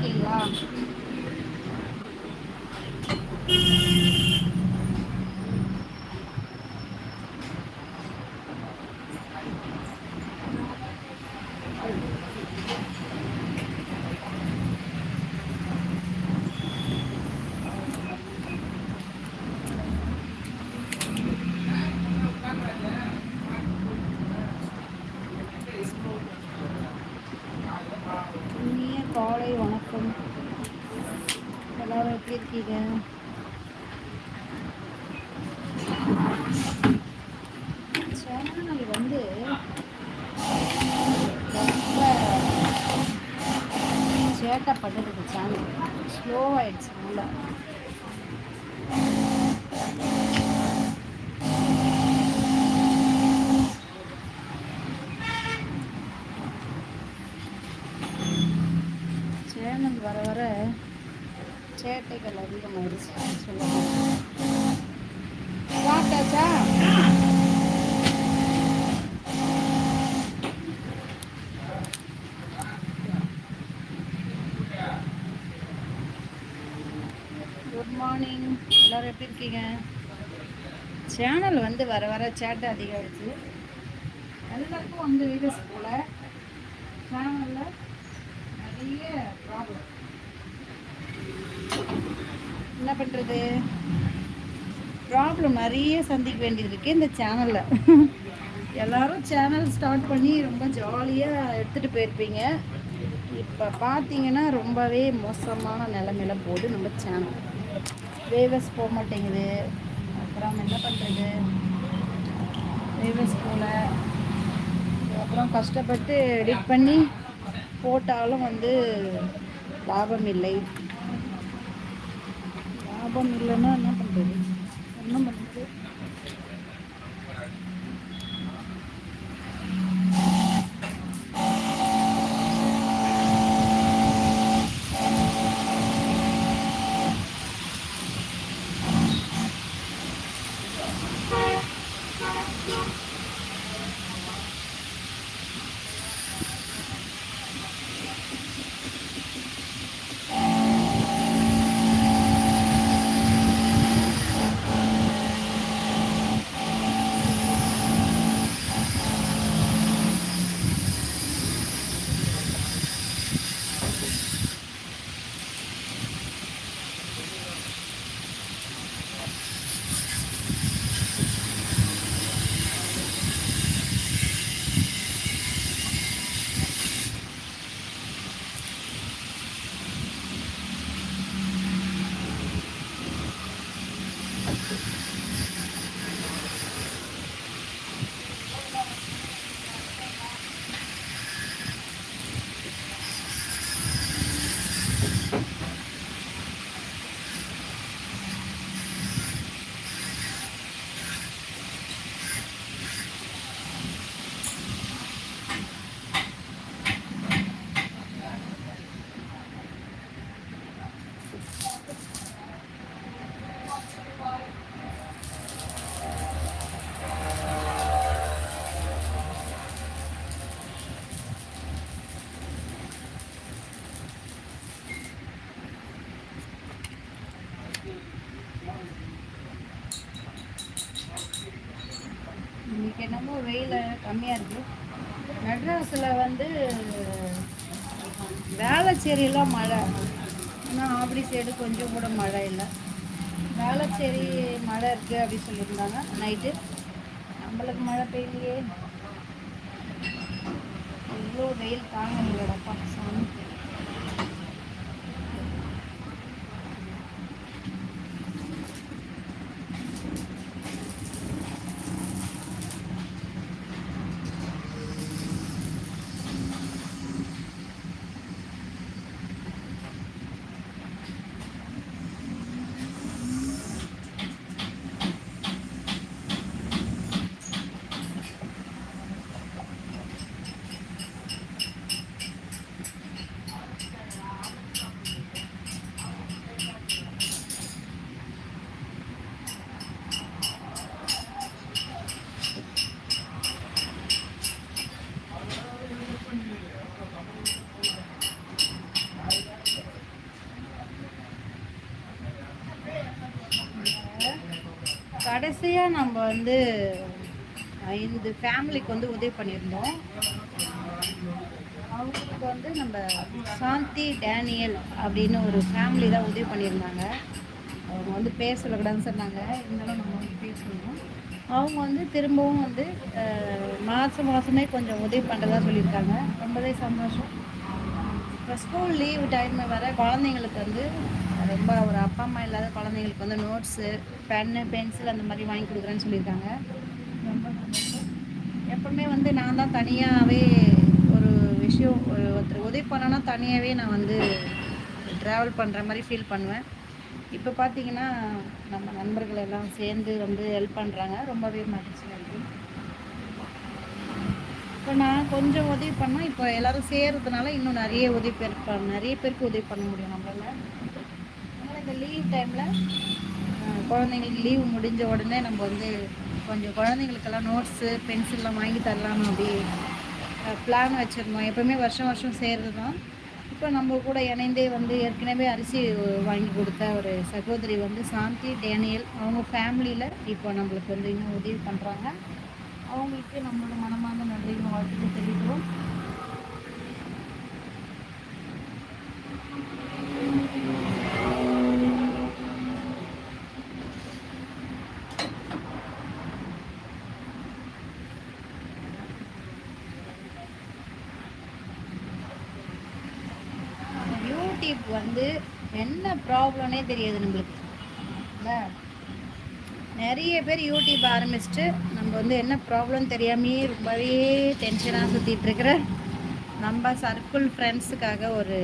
இருக்கீங்களா இனிய காலை வணக்கம் எல்லாரும் எப்படி இருக்கீங்க. சேனல் வந்து ரொம்ப சேட்டை பண்ணுறது சேனல். ஸ்லோ ஆயிடுச்சு நல்லா சேனல் வர வர சேட்டைகள் அதிகமாயிடுச்சு. சொல்லலாம் சாப்பிட்டாச்சா? குட் மார்னிங் எல்லாரும் எப்படி இருக்கீங்க? சேனல் வந்து வர வர சேட்டை அதிகமாகிடுச்சு எல்லாருக்கும் வந்து வீடியோஸ் போல. சேனலில் நிறைய ப்ராப்ளம் என்ன பண்ணுறது ப்ராப்ளம் நிறைய சந்திக்க வேண்டியது இருக்குது இந்த சேனலில் எல்லாரும் சேனல் ஸ்டார்ட் பண்ணி ரொம்ப ஜாலியாக எடுத்துகிட்டு போயிருப்பீங்க. இப்போ பார்த்தீங்கன்னா ரொம்பவே மோசமான நிலமையில போகுது நம்ம சேனல் வேவஸ் போக மாட்டேங்குது. அப்புறம் என்ன பண்ணுறது வேவஸ் போகல அப்புறம் கஷ்டப்பட்டு எடிட் பண்ணி போட்டாலும் வந்து லாபம் இல்லை. லாபம் இல்லைன்னா என்ன பண்ணுறது என்ன பண்ணுறது இன்னைக்கு என்னமோ வெயில் கம்மியாக இருக்குது மாதத்தில் வந்து வேளச்சேரியெல்லாம் மழை. ஆனால் ஆப்படி சைடு கொஞ்சம் கூட மழை இல்லை. வேளச்சேரி மழை இருக்குது அப்படின்னு சொல்லியிருந்தாங்க நைட்டு. நம்மளுக்கு மழை பெய்யலையே. இவ்வளோ வெயில் தாங்க முடியலப்பா. சாமி. வரிசையாக நம்ம வந்து ஐந்து ஃபேமிலிக்கு வந்து உதவி பண்ணியிருந்தோம். அவங்களுக்கு வந்து நம்ம சாந்தி டேனியல் அப்படின்னு ஒரு ஃபேமிலி தான் உதவி பண்ணியிருந்தாங்க. அவங்க வந்து பேர் சொல்லக்கூடாதுன்னு சொன்னாங்க. இருந்தாலும் நம்ம வந்து பேசணும். அவங்க வந்து திரும்பவும் வந்து மாதம் மாதமே கொஞ்சம் உதவி பண்ணுறதா சொல்லியிருக்காங்க. ரொம்பவே சந்தோஷம். இப்போ ஸ்கூல் லீவு டைம் வர குழந்தைங்களுக்கு வந்து ரொம்ப ஒரு அப்பா அம்மா இல்லாத குழந்தைங்களுக்கு வந்து நோட்ஸு பென்னு பென்சில் அந்த மாதிரி வாங்கி கொடுக்குறேன்னு சொல்லியிருக்காங்க. ரொம்ப எப்பவுமே வந்து நான் தான் தனியாகவே ஒரு விஷயம் ஒரு ஒருத்தர் உதவி பண்ணனா தனியாகவே நான் வந்து ட்ராவல் பண்ணுற மாதிரி ஃபீல் பண்ணுவேன். இப்போ பார்த்தீங்கன்னா நம்ம நண்பர்கள் எல்லாம் சேர்ந்து வந்து ஹெல்ப் பண்ணுறாங்க ரொம்பவே மகிழ்ச்சியாக இருக்குது இப்போ நான் கொஞ்சம் உதவி பண்ணால் இப்போ எல்லோரும் சேர்றதுனால இன்னும் நிறைய உதவி பேர் நிறைய பேருக்கு உதவி பண்ண முடியும் நம்மளால். இந்த லீவ் டைமில் குழந்தைங்களுக்கு லீவு முடிஞ்ச உடனே நம்ம வந்து கொஞ்சம் குழந்தைங்களுக்கெல்லாம் நோட்ஸு பென்சில்லாம் வாங்கி தரலாம் அப்படி பிளான் வச்சுருந்தோம். எப்போவுமே வருஷம் வருஷம் சேர்றது தான் இப்போ நம்ம கூட இணைந்தே வந்து ஏற்கனவே அரிசி வாங்கி கொடுத்த ஒரு சகோதரி வந்து சாந்தி டேனியல் அவங்க ஃபேமிலியில் இப்போ நம்மளுக்கு வந்து இன்னும் உதவி பண்ணுறாங்க அவங்களுக்கு நம்மளோட மனமார்ந்த நன்றியும் வாழ்த்துட்டு தெரிவிக்கிறோம். யூடியூப் வந்து என்ன ப்ராப்ளம்னே தெரியாது நம்மளுக்கு. நிறைய பேர் யூடியூப் ஆரம்பிச்சுட்டு நம்ம வந்து என்ன ப்ராப்ளம் தெரியாமையே ரொம்பவே டென்ஷனாக சுற்றிட்டுருக்குற நம்ம சர்க்கிள் ஃப்ரெண்ட்ஸுக்காக ஒரு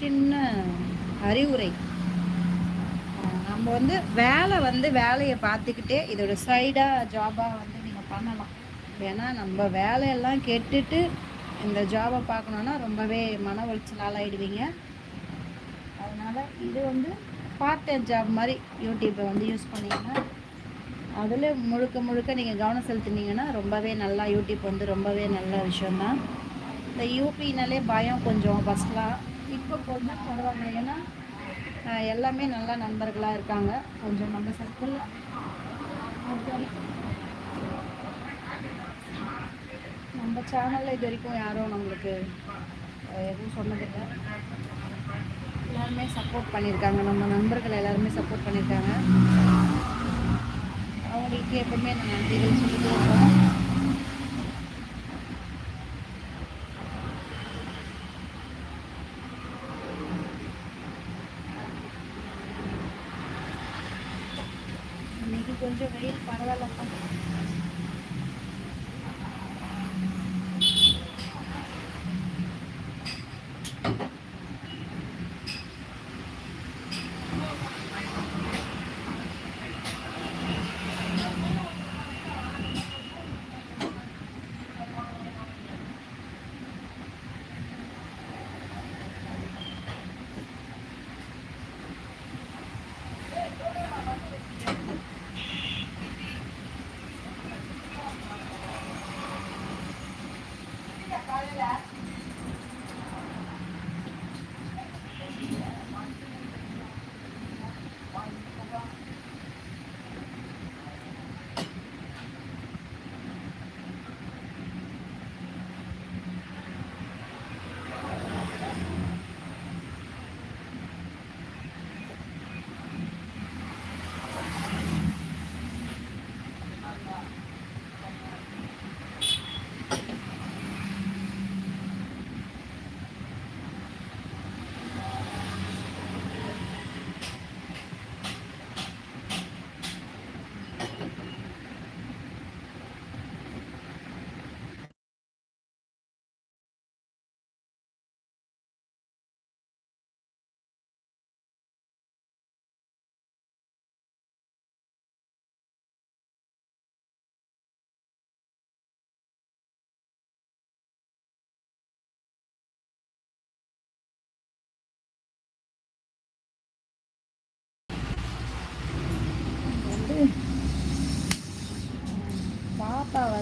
சின்ன அறிவுரை. நம்ம வந்து வேலை வந்து வேலையை பார்த்துக்கிட்டே இதோட சைடாக ஜாபாக வந்து நீங்கள் பண்ணலாம். ஏன்னா நம்ம வேலையெல்லாம் கெட்டுட்டு இந்த ஜாபை பார்க்கணுன்னா ரொம்பவே மன உளைச்சலால் ஆகிடுவீங்க அதனால் இது வந்து பார்ட் டைம் ஜாப் மாதிரி யூடியூப்பை வந்து யூஸ் பண்ணிங்கன்னா அதில் முழுக்க முழுக்க நீங்கள் கவனம் செலுத்தினீங்கன்னா ரொம்பவே நல்லா யூடியூப் வந்து ரொம்பவே நல்ல விஷயந்தான் இந்த யூபினாலே பயம் கொஞ்சம் ஃபஸ்ட்லாம் இப்போ கொஞ்சம் பரவாயில்ல. ஏன்னா எல்லாமே நல்லா நண்பர்களாக இருக்காங்க. கொஞ்சம் நம்ம சர்க்கிள் நம்ம சேனலில் இது வரைக்கும் யாரும் நம்மளுக்கு எதுவும் சொன்னதில்லை. எல்லாருமே சப்போர்ட் பண்ணியிருக்காங்க நம்ம நண்பர்கள் எல்லாருமே சப்போர்ட் பண்ணியிருக்காங்க அவங்களுக்கு எப்பவுமே நான் நன்றிகள் சொல்லிட்டு இருக்கோம். இன்னைக்கு கொஞ்சம் வெயில்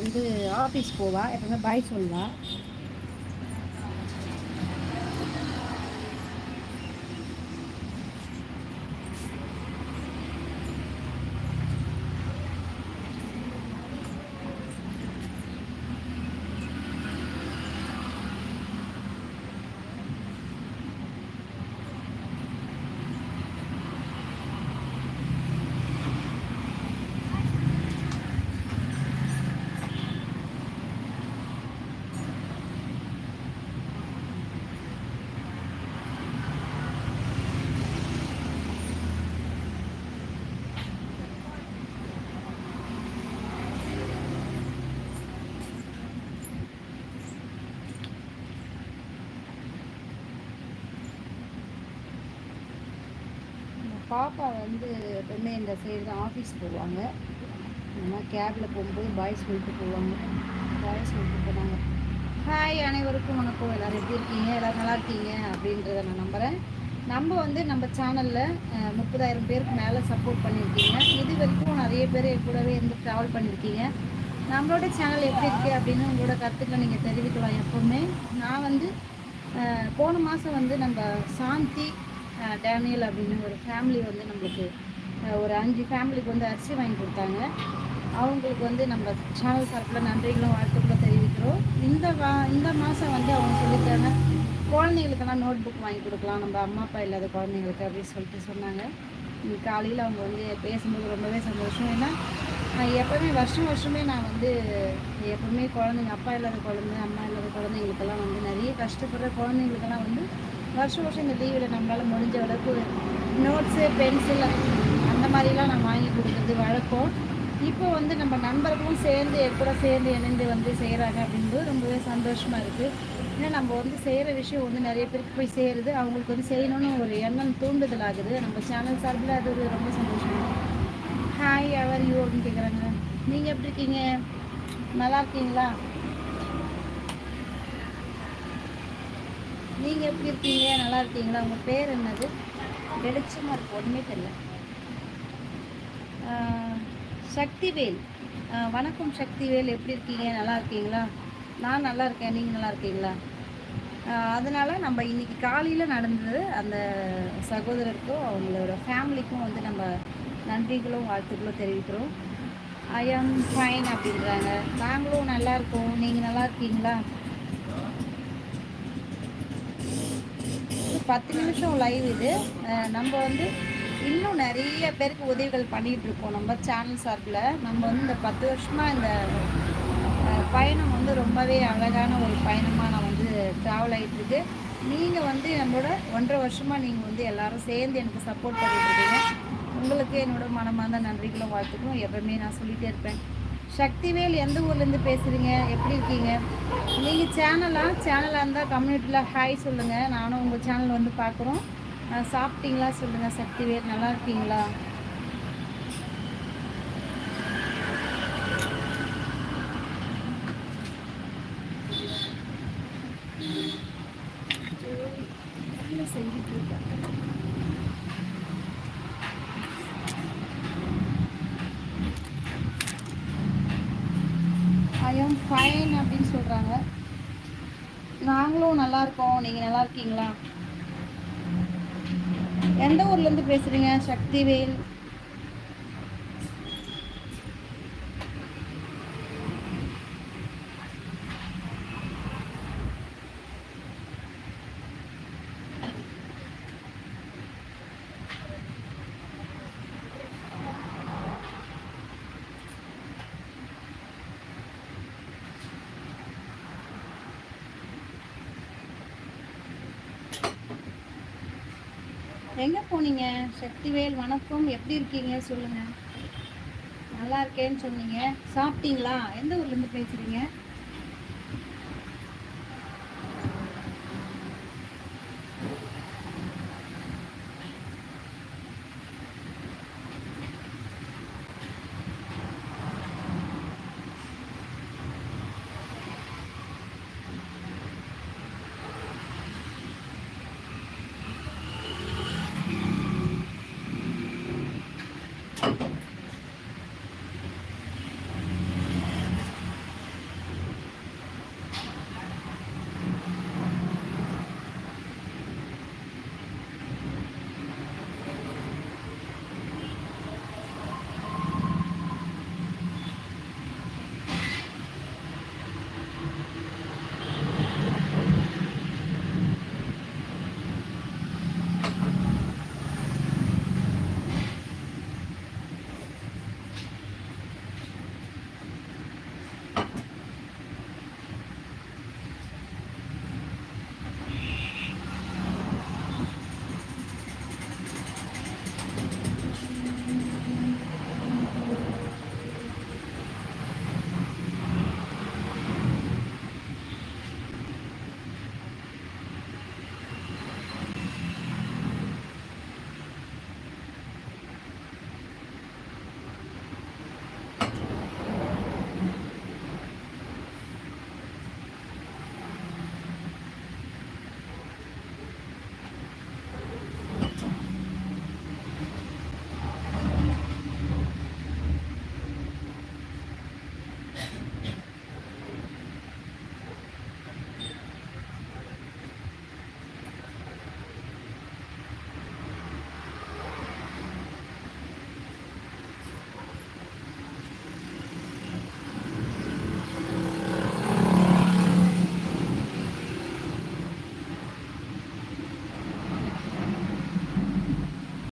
வந்து ஆஃபீஸ் போவா எப்போவுமே பாய் சொல்லுவாள் பாப்பா வந்து எப்பவுமே இந்த சைடு தான் ஆஃபீஸ் போவாங்க. ஆனால் கேபில் போகும்போது பாய்ஸ் வீட்டுக்கு போவாங்க. பாய்ஸ் வீட்டுக்கு போனாங்க. ஹாய் அனைவருக்கும் வணக்கம். எல்லோரும் எப்படி இருக்கீங்க? எல்லோரும் நல்லா இருக்கீங்க? அப்படின்றத நான் நம்புகிறேன் நம்ம வந்து நம்ம சேனலில் முப்பதாயிரம் பேருக்கு மேலே சப்போர்ட் பண்ணியிருக்கீங்க. இது வரைக்கும் நிறைய பேர் கூடவே இருந்து ட்ராவல் பண்ணியிருக்கீங்க. நம்மளோட சேனல் எப்படி இருக்குது அப்படின்னு உங்களோட கருத்துக்களை நீங்கள் தெரிவிக்கலாம் எப்போவுமே. நான் வந்து போன மாதம் வந்து நம்ம சாந்தி டேனியல் அப்படின்னு ஒரு ஃபேமிலி வந்து நம்மளுக்கு ஒரு அஞ்சு ஃபேமிலிக்கு வந்து அரிசி வாங்கி கொடுத்தாங்க. அவங்களுக்கு வந்து நம்ம சேனல் சார்பில் நன்றிகளும் வாழ்த்துக்களும் தெரிவிக்கிறோம். இந்த வா இந்த மாதம் வந்து அவங்க சொல்லித்தாங்க குழந்தைங்களுக்கெல்லாம் நோட் புக் வாங்கி கொடுக்கலாம் நம்ம அம்மா அப்பா இல்லாத குழந்தைங்களுக்கு அப்படின்னு சொல்லிட்டு சொன்னாங்க. காலையில் அவங்க வந்து பேசும்போது ரொம்பவே சந்தோஷம். ஏன்னா எப்போவுமே வருஷம் வருஷமே நான் வந்து எப்போவுமே குழந்தைங்க அப்பா இல்லாத குழந்தை அம்மா இல்லாத குழந்தைங்களுக்கெல்லாம் வந்து நிறைய கஷ்டப்படுற குழந்தைங்களுக்கெல்லாம் வந்து வருஷம் வருஷம் இந்த லீவில் நம்மளால் முடிஞ்ச அளவுக்கு நோட்ஸு பென்சில் அந்த மாதிரிலாம் நான் வாங்கி கொடுக்குறது வழக்கம். இப்போ வந்து நம்ம நண்பர்களும் சேர்ந்து கூட சேர்ந்து இணைந்து வந்து செய்கிறாங்க அப்படின்றது ரொம்பவே சந்தோஷமாக இருக்குது ஏன்னா நம்ம வந்து செய்கிற விஷயம் வந்து நிறைய பேருக்கு போய் சேருது. அவங்களுக்கு வந்து செய்யணும்னு ஒரு எண்ணம் தூண்டுதல் ஆகுது நம்ம சேனல் சார்பில் அது ஒரு ரொம்ப சந்தோஷம் ஹாய் அவர் யூ அப்படின்னு கேட்குறாங்க நீங்கள் எப்படி இருக்கீங்க? நல்லா இருக்கீங்களா? நீங்கள் எப்படி இருக்கீங்க? நல்லா இருக்கீங்களா? உங்கள் பேர் என்னது? வெளிச்சமாக இருக்கு ஒன்றுமே தெரியல சக்திவேல். வணக்கம் சக்திவேல். எப்படி இருக்கீங்க? நல்லா இருக்கீங்களா? நான் நல்லா இருக்கேன். நீங்கள் நல்லா இருக்கீங்களா? அதனால் நம்ம இன்றைக்கி காலையில் நடந்தது அந்த சகோதரருக்கும் அவங்களோட ஃபேமிலிக்கும் வந்து நம்ம நன்றிகளும் வாழ்த்துக்களும் தெரிவிக்கிறோம். ஐ ஆம் ஃபைன் அப்படின்றாங்க. நாங்களும் நல்லா இருக்கோம். நீங்கள் நல்லா இருக்கீங்களா? பத்து நிமிஷம் லைவ் இது. நம்ம வந்து இன்னும் நிறைய பேருக்கு உதவிகள் பண்ணிகிட்டு இருக்கோம் நம்ம சேனல் சார்பில். நம்ம வந்து இந்த பத்து வருஷமாக இந்த பயணம் வந்து ரொம்பவே அழகான ஒரு பயணமாக நான் வந்து ட்ராவல் ஆகிட்டுருக்கு நீங்கள் வந்து நம்மளோட ஒன்றரை வருஷமாக நீங்கள் வந்து எல்லோரும் சேர்ந்து எனக்கு சப்போர்ட் பண்ணிட்டுருக்கீங்க உங்களுக்கு என்னோட மனமார்ந்த நன்றிகளும் வாழ்த்துக்களும். எப்பவுமே நான் சொல்லிகிட்டே இருப்பேன். சக்திவேல் எந்த ஊர்லேருந்து பேசுகிறீங்க எப்படி இருக்கீங்க? நீங்கள் சேனலாக சேனலாக இருந்தால் கம்யூனிட்டியில் ஹாய் சொல்லுங்கள் நானும் உங்கள் சேனல் வந்து பார்க்குறோம். சாப்பிட்டீங்களா? சொல்லுங்கள் சக்திவேல். நல்லா இருக்கீங்களா? செஞ்சுட்டு இருக்கேன் ஐ ஃபைன் அப்படின்னு சொல்கிறாங்க நாங்களும் நல்லா இருக்கோம். நீங்கள் நல்லா இருக்கீங்களா? எந்த ஊர்லேருந்து பேசுகிறீங்க சக்திவேல். எங்கே போனீங்க? சக்திவேல் வணக்கம். எப்படி இருக்கீங்க? சொல்லுங்கள் நல்லா இருக்கேன்னு சொன்னீங்க. சாப்பிட்டீங்களா? எந்த ஊர்லேருந்து பேசுகிறீங்க